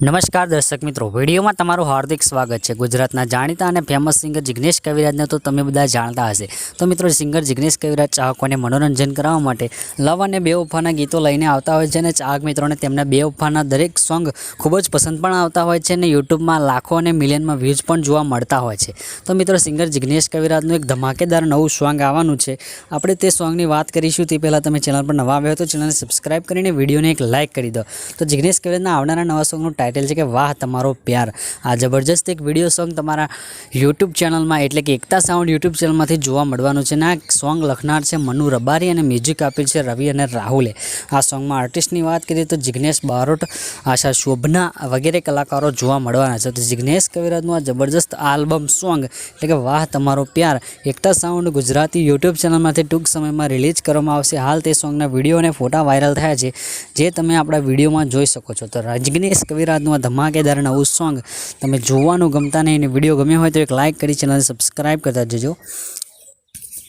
નમસ્કાર દર્શક મિત્રો, વિડીયોમાં તમારું હાર્દિક સ્વાગત છે. ગુજરાતના જાણીતા અને ફેમસ સિંગર જિગ્નેશ કવિરાજને તો તમે બધા જાણતા હશે. તો મિત્રો સિંગર જિગ્નેશ કવિરાજ ચાહકોને મનોરંજન કરાવવા માટે લવ અને બે ઉફાના ગીતો લઈને આવતા હોય છે અને ચાહક મિત્રોને તેમના બે ઉફાના દરેક સોંગ ખૂબ જ પસંદ પણ આવતા હોય છે અને યુટ્યુબમાં લાખો અને મિલિયનમાં વ્યૂઝ પણ જોવા મળતા હોય છે. તો મિત્રો સિંગર જિગ્નેશ કવિરાજનું એક ધમાકેદાર નવું સોંગ આવવાનું છે. આપણે તે સોંગની વાત કરીશું. તે પહેલાં તમે ચેનલ પર નવા આવ્યા તો ચેનલને સબસ્ક્રાઈબ કરીને વિડીયોને એક લાઇક કરી દો. તો જિગ્નેશ કવિરાજના આવનારા નવા સોંગનું ટાઇટલ છે કે વાહ તમારો પ્યાર. આ જબરજસ્ત એક વીડિયો સોંગ તમારા યુટ્યુબ ચેનલમાં એટલે કે એકતા સાઉન્ડ યુટ્યુબ ચેનલમાંથી જોવા મળવાનું છે. અને આ સોંગ લખનાર છે મનુ રબારી અને મ્યુઝિક આપેલ છે રવિ અને રાહુલે. આ સોંગમાં આર્ટિસ્ટની વાત કરીએ તો જિગ્નેશ બારોટ, આશા શોભના વગેરે કલાકારો જોવા મળવાના છે. તો જિગ્નેશ કવિરાજનું આ જબરજસ્ત આલ્બમ સોંગ એટલે કે વાહ તમારો પ્યાર એકતા સાઉન્ડ ગુજરાતી યુટ્યુબ ચેનલમાંથી ટૂંક સમયમાં રિલીઝ કરવામાં આવશે. હાલ તે સોંગના વીડિયો અને ફોટા વાયરલ થયા છે, જે તમે આપણા વિડીયોમાં જોઈ શકો છો. તો જિગ્નેશ કવિરાજનું આ ધમાકેદાર નવું સોંગ તમે જોવાનું ગમતા નહીં અને વીડિયો ગમ્યો હોય તો એક લાઇક કરી ચેનલને સબસ્ક્રાઈબ કરતા જજો.